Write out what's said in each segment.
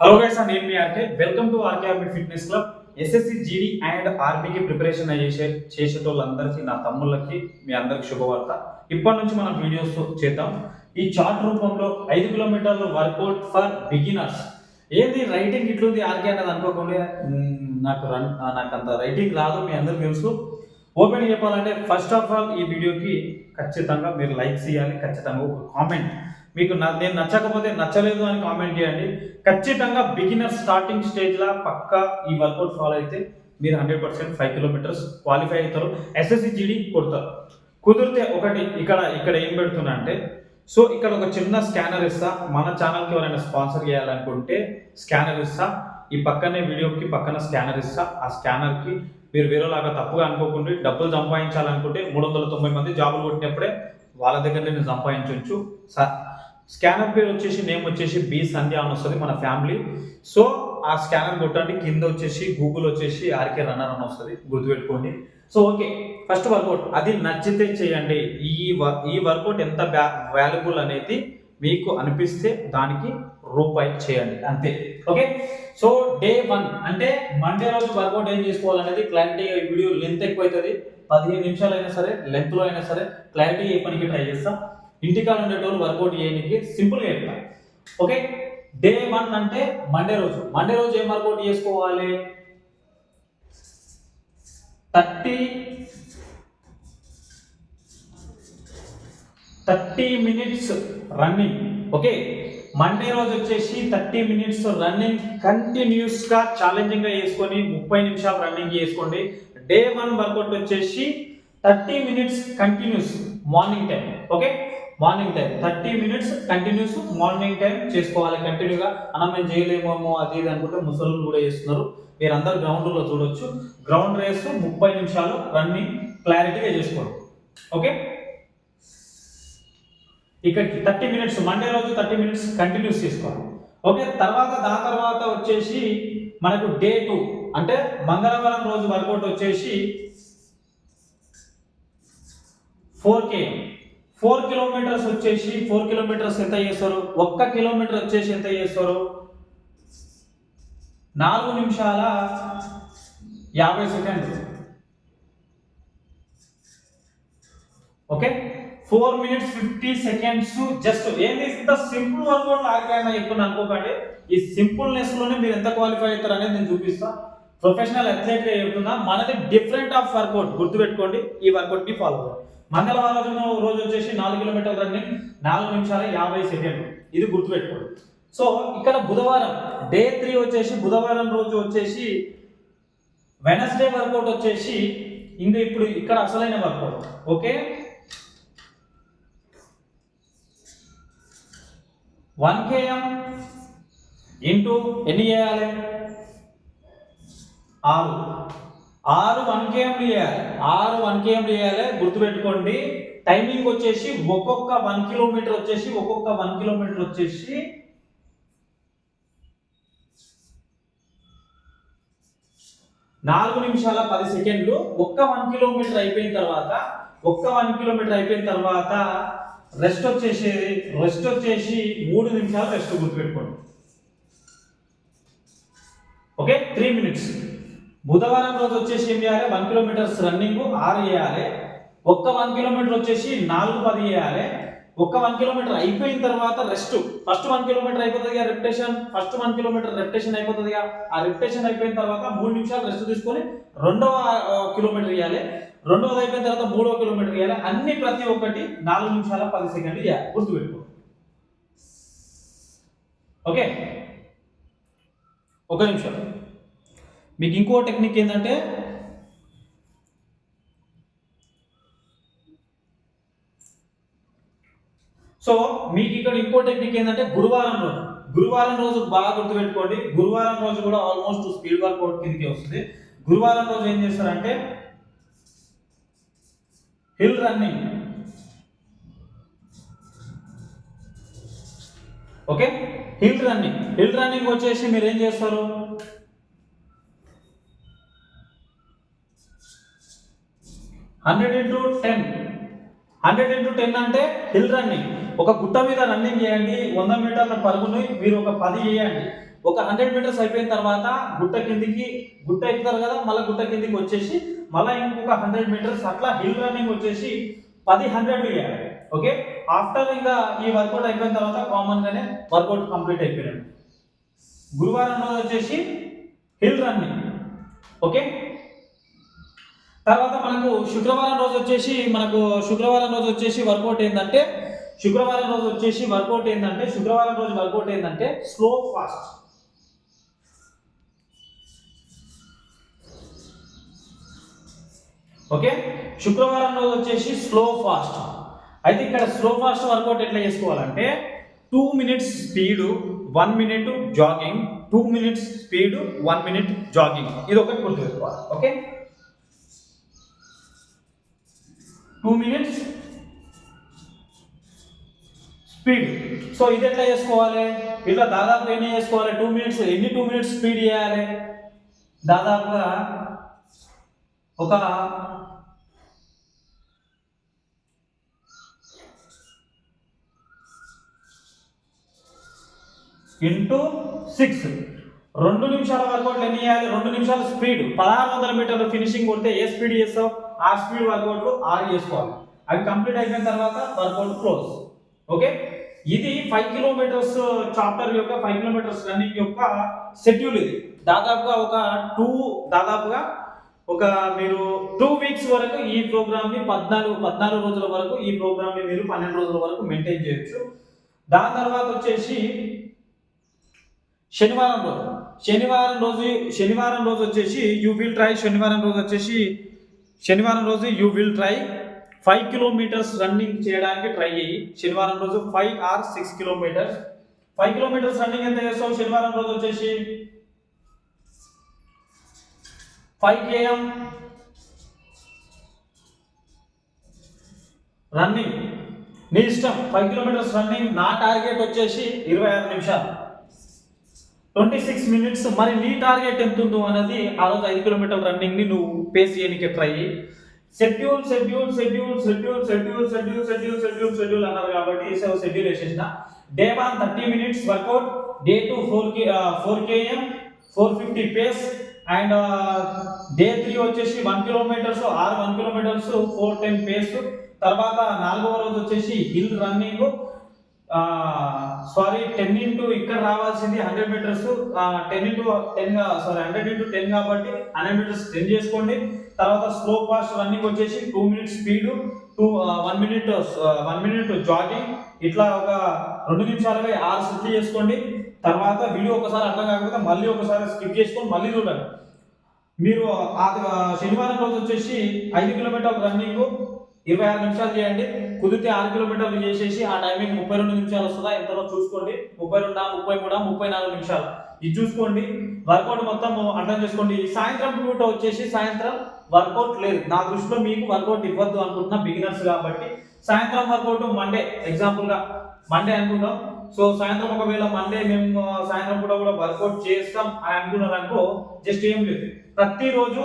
Hello guys నేను మీ RK welcome to RK army fitness club SSC GD and ఆర్మీకి preparation చేసే చేసేటోళ్ళందరికీ నా తమ్ముళ్ళకి మీ అందరికి శుభవార్త. ఇప్పటి నుంచి మనం వీడియోస్ చేద్దాం. ఈ చార్ట్ రూపంలో ఐదు కిలోమీటర్లు వర్కౌట్ ఫర్ బిగినర్స్ ఏది రైటింగ్ ఇట్లుంది ఆర్కే అనేది అనుకోకుండా నాకు రన్ నాకు అంత రైటింగ్ రాదు మీ అందరికి తెలుసు. ఓపెన్ చెప్పాలంటే ఫస్ట్ ఆఫ్ ఆల్ ఈ వీడియోకి ఖచ్చితంగా మీరు లైక్స్ ఇవ్వాలి ఖచ్చితంగా ఒక కామెంట్ మీకు నా నేను నచ్చకపోతే నచ్చలేదు అని కామెంట్ చేయండి. ఖచ్చితంగా బిగినర్ స్టార్టింగ్ స్టేజ్లో పక్కా ఈ వర్కౌట్ ఫాలో అయితే మీరు hundred percent five kilometres qualify అవుతారు. ఎస్ఎస్సి జీడీ కొడతారు. కుదిరితే ఒకటి ఇక్కడ ఇక్కడ ఏం పెడుతున్నా అంటే సో ఇక్కడ ఒక చిన్న స్కానర్ ఇస్తా. మన ఛానల్కి ఎవరైనా స్పాన్సర్ చేయాలనుకుంటే స్కానర్ ఇస్తా. ఈ పక్కనే వీడియోకి పక్కన స్కానర్ ఇస్తా. ఆ స్కానర్కి మీరు వేరేలాగా తప్పుగా అనుకోకుండా. డబ్బులు సంపాదించాలనుకుంటే మూడు వందల తొంభై మంది జాబులు కొట్టినప్పుడే వాళ్ళ దగ్గర నేను సంపాదించవచ్చు స్కానర్ పేరు వచ్చేసి నేమ్ వచ్చేసి బి సంధ్య అని వస్తుంది మన ఫ్యామిలీ. సో ఆ స్కానర్ కొట్టండి కింద వచ్చేసి గూగుల్ వచ్చేసి ఆర్కే రన్నర్ అని వస్తుంది గుర్తుపెట్టుకోండి. So okay first workout. అది నచ్చితే చేయండి. ఈ వర్క్ ఈ వర్కౌట్ ఎంత వాల్యుబుల్ అనేది మీకు అనిపిస్తే దానికి రూపాయి చేయండి అంతే. ఓకే? So day one. అంటే మండే రోజు వర్కౌట్ ఏం చేసుకోవాలనేది క్లారిటీ వీడియో లెంత్ ఎక్కువ అవుతుంది పదిహేను నిమిషాలు అయినా సరే లెంత్లో అయినా సరే క్లారిటీ చెప్పడానికి ట్రై చేస్తాం. ఇంటికాడ ఉండేటోళ్ళు వర్కౌట్ చేయడానికి సింపుల్గా చెప్తాం. ఓకే డే వన్ అంటే మండే రోజు. మండే రోజు ఏం వర్కౌట్ చేసుకోవాలి? Thirty thirty minutes running okay Monday రోజు వచ్చేసి థర్టీ మినిట్స్ రన్నింగ్ కంటిన్యూస్గా ఛాలెంజింగ్గా వేసుకొని చేసుకొని ముప్పై నిమిషాలు రన్నింగ్ చేసుకోండి. డే వన్ వర్కౌట్ వచ్చేసి thirty minutes continuous morning time okay morning time. Thirty minutes continuous morning time చేసుకోవాలి కంటిన్యూగా. అన్న మేము చేయలేమేమో అది ఇది అనుకుంటే ముసలు కూడా చేస్తున్నారు. మీరందరూ గ్రౌండ్లో చూడొచ్చు. గ్రౌండ్ రేస్ ముప్పై నిమిషాలు రన్నింగ్ క్లారిటీగా చేసుకోండి ఓకే ఇక్కడికి థర్టీ మినిట్స్ మండే రోజు థర్టీ మినిట్స్ కంటిన్యూస్ చేసుకోవాలి. ఓకే తర్వాత దాని తర్వాత వచ్చేసి మనకు డే టూ అంటే మంగళవారం రోజు వర్కౌట్ వచ్చేసి ఫోర్ కే ఫోర్ కిలోమీటర్స్ వచ్చేసి ఫోర్ కిలోమీటర్స్ ఎంత చేస్తారు? ఒక్క కిలోమీటర్ వచ్చేసి ఎంత చేస్తారు? నాలుగు నిమిషాల యాభై సెకండ్లు. Okay? Four minutes fifty seconds just. ఏంది ఇంత సింపుల్ వర్కౌట్ ఆగిపోయినా చెప్తున్నా అనుకోకండి. ఈ సింపుల్నెస్లోనే మీరు ఎంత క్వాలిఫై అవుతారు అనేది నేను చూపిస్తా. ప్రొఫెషనల్ అథ్లెట్ చెప్తున్నా. మనది డిఫరెంట్ ఆఫ్ వర్కౌట్ గుర్తుపెట్టుకోండి. ఈ వర్కౌట్ని ఫాలో అవ్వండి. మంగళవారం రోజు వచ్చేసి నాలుగు కిలోమీటర్ల రన్నింగ్ నాలుగు నిమిషాల యాభై సెకండ్లు. ఇది గుర్తుపెట్టుకోండి. సో ఇక్కడ బుధవారం డే త్రీ వచ్చేసి బుధవారం రోజు వచ్చేసి వెనస్డే వర్కౌట్ వచ్చేసి ఇంకా ఇప్పుడు ఇక్కడ అసలైన workout. Okay? One KM into ఎన్ని చేయాలి? ఆరు. ఆరు వన్ కేఎం చేయాలి? ఆరు వన్ కేఎం చేయాలి? గుర్తుపెట్టుకోండి. టైమింగ్ వచ్చేసి ఒక్కొక్క వన్ కిలోమీటర్ వచ్చేసి ఒక్కొక్క వన్ కిలోమీటర్ వచ్చేసి నాలుగు నిమిషాల పది సెకండ్లు. ఒక్క వన్ కిలోమీటర్ అయిపోయిన తర్వాత ఒక్క వన్ కిలోమీటర్ అయిపోయిన తర్వాత రెస్ట్ వచ్చేసి రెస్ట్ వచ్చేసి మూడు నిమిషాలు రెస్ట్ గుర్తుపెట్టుకోండి. ఓకే? త్రీ మినిట్స్ బుధవారం రోజు వచ్చేసి ఏం చేయాలి? వన్ కిలోమీటర్స్ రన్నింగ్ ఆరు చేయాలి. ఒక్క వన్ కిలోమీటర్ వచ్చేసి నాలుగు పది చేయాలి. ఒక్క వన్ కిలోమీటర్ అయిపోయిన తర్వాత రెస్ట్ ఫస్ట్ వన్ కిలోమీటర్ అయిపోతుంది repetition first one kilometre repetition అయిపోతుంది ఆ రెప్టేషన్ అయిపోయిన తర్వాత మూడు నిమిషాలు రెస్ట్ తీసుకొని రెండవ కిలోమీటర్ చేయాలి. రెండవది అయిపోయిన తర్వాత మూడవ కిలోమీటర్ చేయాలి. అన్ని ప్రతి ఒక్కటి నాలుగు నిమిషాల పది సెకండ్లు చేయాలి. గుర్తుపెట్టుకో. ఓకే? ఒక నిమిషం. మీకు ఇంకో టెక్నిక్ ఏంటంటే సో మీకు ఇక్కడ ఇంకో టెక్నిక్ ఏంటంటే గురువారం రోజు. గురువారం రోజు బాగా గుర్తుపెట్టుకోండి. గురువారం రోజు కూడా ఆల్మోస్ట్ స్పీడ్ వర్కౌట్ కిందకి వస్తుంది. గురువారం రోజు ఏం చేస్తారంటే hill running okay hill running hill running వచ్చేసి మీరు ఏం చేస్తారు? Hundred into ten. Hundred into ten అంటే హిల్ రన్నింగ్. ఒక గుట్ట మీద రన్నింగ్ చేయండి వంద మీటర్ల పరుగుని మీరు ఒక పది చేయండి. ఒక హండ్రెడ్ మీటర్స్ అయిపోయిన తర్వాత గుట్ట కిందికి గుట్ట ఎక్కుతారు కదా మళ్ళీ గుట్ట కిందికి వచ్చేసి మళ్ళీ ఇంకొక హండ్రెడ్ మీటర్స్ అట్లా హిల్ రన్నింగ్ వచ్చేసి పది హండ్రెడ్ చేయాలి. ఓకే? ఆఫ్టర్ ఇంకా ఈ వర్కౌట్ అయిపోయిన తర్వాత కామన్ గానే వర్కౌట్ కంప్లీట్ అయిపోయాడు గురువారం రోజు వచ్చేసి హిల్ రన్నింగ్. ఓకే? తర్వాత మనకు శుక్రవారం రోజు వచ్చేసి మనకు శుక్రవారం రోజు వచ్చేసి వర్కౌట్ ఏంటంటే శుక్రవారం రోజు వచ్చేసి వర్కౌట్ ఏంటంటే శుక్రవారం రోజు వర్కౌట్ ఏంటంటే స్లో ఫాస్ట్ ఓకే శుక్రవారం రోజు వచ్చేసి స్లో ఫాస్ట్ అయితే ఇక్కడ స్లో ఫాస్ట్ వర్కౌట్ ఎట్లా చేసుకోవాలంటే two minutes speed one minute jogging two minutes speed one minute jogging ఇది ఒకటి గుర్తుపెట్టుకోవాలి. Okay two minutes speed so ఇది ఎట్లా చేసుకోవాలి? ఇట్లా దాదాపు ఎన్ని చేసుకోవాలి? టూ మినిట్స్ ఎన్ని టూ మినిట్స్ స్పీడ్ చేయాలి? దాదాపుగా ఒక ఇంటూ సిక్స్. రెండు నిమిషాల వరకు ఎన్ని చేయాలి? రెండు నిమిషాల స్పీడ్ పదహారు వందల మీటర్లు ఫినిషింగ్ కొడితే ఏ స్పీడ్ చేస్తావు? ఆ స్పీడ్ వర్కౌట్లు ఆరు చేసుకోవాలి. అవి కంప్లీట్ అయిపోయిన తర్వాత వర్కౌట్ క్లోజ్. ఓకే? ఇది ఫైవ్ కిలోమీటర్స్ చాప్టర్ యొక్క ఫైవ్ కిలోమీటర్స్ రన్నింగ్ యొక్క షెడ్యూల్ ఇది. దాదాపుగా ఒక టూ దాదాపుగా ఒక మీరు టూ వీక్స్ వరకు ఈ ప్రోగ్రామ్ని పద్నాలుగు పద్నాలుగు రోజుల వరకు ఈ ప్రోగ్రామ్ని మీరు పన్నెండు రోజుల వరకు మెయింటైన్ చేయొచ్చు. దాని తర్వాత వచ్చేసి శనివారం రోజు. శనివారం రోజు శనివారం రోజు వచ్చేసి యూ విల్ ట్రై శనివారం రోజు వచ్చేసి శనివారం రోజు you will try five kilometres running చేయడానికి ట్రై చేయి. శనివారం రోజు five or six kilometres five kilometres running ఎంత చేస్తావు? శనివారం రోజు వచ్చేసి ఫైవ్ కేఎం రన్నింగ్ నీ ఇష్టం. ఫైవ్ కిలోమీటర్స్ రన్నింగ్ నా టార్గెట్ వచ్చేసి ఇరవై ఆరు నిమిషాలు. ట్వంటీ సిక్స్ మినిట్స్ మరి నీ టార్గెట్ ఎంత ఉందో అనేది ఆ రోజు ఐదు కిలోమీటర్ రన్నింగ్ని నువ్వు పేస్ చేయడానికి try schedule schedule schedule schedule schedule schedule schedule schedule schedule అన్నారు కాబట్టి షెడ్యూల్ వేసేసిన. Day one thirty minutes workout day two four K four KM four fifty pace and day three వచ్చేసి వన్ కిలోమీటర్స్ ఆరు one kilometres four ten pace తర్వాత నాలుగవ రోజు వచ్చేసి hill running sorry ten into ఇక్కడ రావాల్సింది hundred metres ten into ten sorry hundred into ten కాబట్టి hundred metres ten చేసుకోండి. తర్వాత స్లో ఫాస్ట్ రన్నింగ్ వచ్చేసి two minutes speed two one minute one minute jogging ఇట్లా ఒక రెండు నిమిషాలుగా ఆరు సెట్లు చేసుకోండి. తర్వాత వీడియో ఒకసారి అర్థం కాకపోతే మళ్ళీ ఒకసారి స్కిప్ చేసుకొని మళ్ళీ చూడండి. మీరు ఆ శనివారం రోజు వచ్చేసి ఐదు కిలోమీటర్ల రన్నింగ్ ఇరవై ఆరు నిమిషాలు చేయండి. కుదిరితే ఆరు కిలోమీటర్లు చేసేసి ఆ టైమింగ్ ముప్పై రెండు నిమిషాలు వస్తుందా? ఎంతలో చూసుకోండి. ముప్పై రెండా ముప్పై మూడా ముప్పై నాలుగు నిమిషాలు. ఇది చూసుకోండి. వర్కౌట్ మొత్తం అర్థం చేసుకోండి. సాయంత్రం పూట వచ్చేసి సాయంత్రం వర్కౌట్ లేదు. నా దృష్టిలో మీకు వర్కౌట్ ఇవ్వద్దు అనుకుంటున్నా బిగినర్స్ కాబట్టి సాయంత్రం వర్కౌట్ మండే ఎగ్జాంపుల్గా మండే అనుకుంటాం సో సాయంత్రం ఒకవేళ మండే మేము సాయంత్రం పూట కూడా వర్కౌట్ చేస్తాం అని అనుకున్నారు అనుకో జస్ట్ ఏం లేదు. ప్రతిరోజు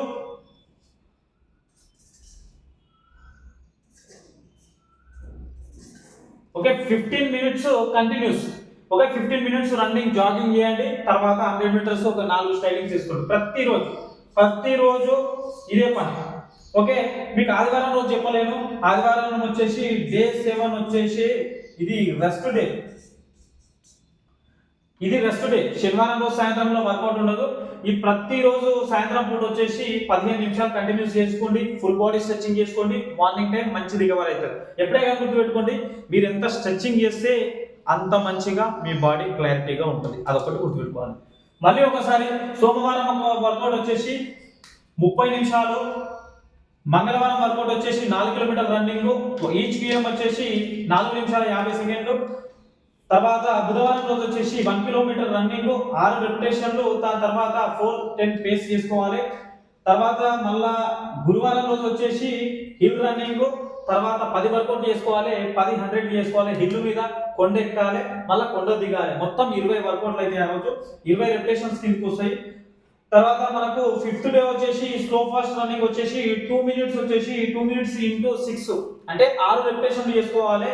okay fifteen minutes continuous okay fifteen minutes running jogging చేయండి. తర్వాత హండ్రెడ్ మీటర్స్ ఒక నాలుగు స్టైలింగ్ తీసుకోండి ప్రతిరోజు ప్రతిరోజు ఇదే పని. ఓకే మీకు ఆదివారం రోజు చెప్పలేను. ఆదివారం వచ్చేసి డే సెవెన్ వచ్చేసి ఇది రెస్ట్ డే ఇది రెస్ట్ డే శనివారం రోజు సాయంత్రంలో వర్కౌట్ ఉండదు. ఈ ప్రతిరోజు సాయంత్రం పూట వచ్చేసి పదిహేను నిమిషాలు కంటిన్యూస్ చేసుకోండి. ఫుల్ బాడీ స్ట్రెచ్చింగ్ చేసుకోండి. మార్నింగ్ టైం మంచి రికవర్ అవుతుంది ఎప్పుడే కానీ గుర్తుపెట్టుకోండి మీరు ఎంత స్ట్రెచ్చింగ్ చేస్తే అంత మంచిగా మీ బాడీ క్లారిటీగా ఉంటుంది. అదొకటి గుర్తుపెట్టుకోవాలి. మళ్ళీ ఒకసారి సోమవారం వర్కౌట్ వచ్చేసి ముప్పై నిమిషాలు మంగళవారం వర్కౌట్ వచ్చేసి నాలుగు కిలోమీటర్ రన్నింగ్ ఈచ్ పిఎం వచ్చేసి నాలుగు నిమిషాల యాభై సెకండ్లు తర్వాత బుధవారం రోజు వచ్చేసి వన్ కిలోమీటర్ రన్నింగ్ ఆరు రెప్యుటేషన్లు దాని తర్వాత ఫోర్ టెన్ పేస్ చేసుకోవాలి. తర్వాత మళ్ళా గురువారం రోజు వచ్చేసి హిల్ రన్నింగ్ తర్వాత పది వర్కౌట్ చేసుకోవాలి పది హండ్రెడ్ చేసుకోవాలి హిల్ మీద కొండ ఎక్కాలి మళ్ళీ కొండ దిగాలి. మొత్తం ఇరవై వర్కౌట్లు అయితే ఆ రోజు. ఇరవై రెప్యుటేషన్స్ కిందకి వస్తాయి. తర్వాత మనకు ఫిఫ్త్ డే వచ్చేసి స్లో ఫాస్ట్ రన్నింగ్ వచ్చేసి టూ మినిట్స్ వచ్చేసి టూ మినిట్స్ ఇంటూ సిక్స్ అంటే ఆరు రెప్యుటేషన్లు చేసుకోవాలి.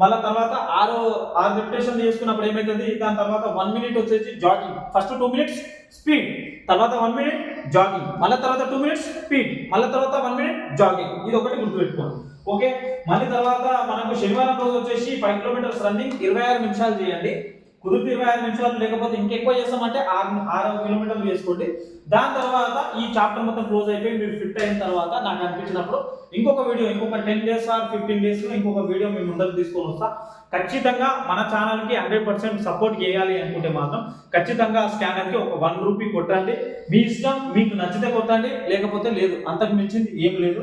మళ్ళీ తర్వాత ఆరు ఆరు రిపిటేషన్ చేసుకున్నప్పుడు ఏమవుతుంది దాని తర్వాత వన్ మినిట్ వచ్చేసి jogging first two minutes speed తర్వాత వన్ మినిట్ జాగింగ్ మళ్ళీ తర్వాత టూ మినిట్స్ స్పీడ్ మళ్ళీ తర్వాత వన్ మినిట్ జాగింగ్ ఇది ఒకటి గుర్తుపెట్టుకోండి. ఓకే మళ్ళీ తర్వాత మనకు శనివారం రోజు వచ్చేసి ఫైవ్ కిలోమీటర్స్ రన్నింగ్ ఇరవై ఆరు నిమిషాలు చేయండి. కుదిరితే ఇరవై ఐదు నిమిషాలు లేకపోతే ఇంకెక్కువ చేస్తామంటే ఆరు ఆరు కిలోమీటర్లు చేసుకోండి. దాని తర్వాత ఈ చాప్టర్ మొత్తం క్లోజ్ అయిపోయి మీరు ఫిట్ అయిన తర్వాత నాకు అనిపించినప్పుడు ఇంకొక వీడియో ఇంకొక ten days or fifteen days ఇంకొక వీడియో మీ ముందరకు తీసుకొని వస్తా. ఖచ్చితంగా మన ఛానల్కి హండ్రెడ్ పర్సెంట్ సపోర్ట్ చేయాలి అనుకుంటే మాత్రం ఖచ్చితంగా స్కానర్కి ఒక వన్ రూపీ కొట్టండి. మీ ఇష్టం మీకు నచ్చితే కొట్టండి లేకపోతే లేదు. అంతకు మించింది ఏం లేదు.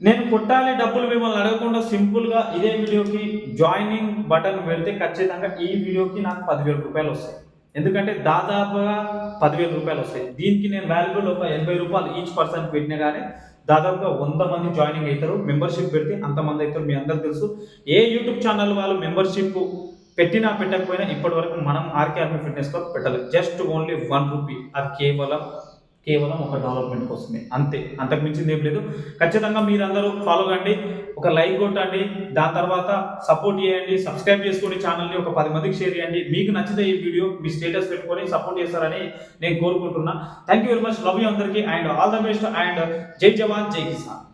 నేను కొట్టాలి డబ్బులు మిమ్మల్ని అడగకుండా సింపుల్గా ఇదే వీడియోకి జాయినింగ్ బటన్ పెడితే ఖచ్చితంగా ఈ వీడియోకి నాకు పదివేల రూపాయలు వస్తాయి. ఎందుకంటే దాదాపుగా పదివేల రూపాయలు వస్తాయి. దీనికి నేను వాల్యుబుల్ ఒక ఎనభై రూపాయలు ఈచ్ పర్సన్ పెట్టినా కానీ దాదాపుగా వంద మంది జాయినింగ్ అవుతారు. మెంబర్షిప్ పెడితే అంతమంది అవుతారు. మీ అందరికి తెలుసు. ఏ యూట్యూబ్ ఛానల్ వాళ్ళు మెంబర్షిప్ పెట్టినా పెట్టకపోయినా ఇప్పటి వరకు మనం ఆర్కే ఆర్మీ ఫిట్నెస్ క్లబ్ పెట్టాలి జస్ట్ ఓన్లీ వన్ రూపీ అది కేవలం కేవలం ఒక డెవలప్మెంట్ కోసమే. అంతే. అంతకు మించింది ఏం లేదు. ఖచ్చితంగా మీరందరూ ఫాలో కండి. ఒక లైక్ కొట్టండి. దాని తర్వాత సపోర్ట్ చేయండి. సబ్స్క్రైబ్ చేసుకోండి ఛానల్ని ఒక పది మందికి షేర్ చేయండి. మీకు నచ్చితే ఈ వీడియో మీ స్టేటస్ పెట్టుకొని సపోర్ట్ చేస్తారని నేను కోరుకుంటున్నా. Thank you very much love you అందరికీ. And all the best and జై జవాన్ జై కిసాన్.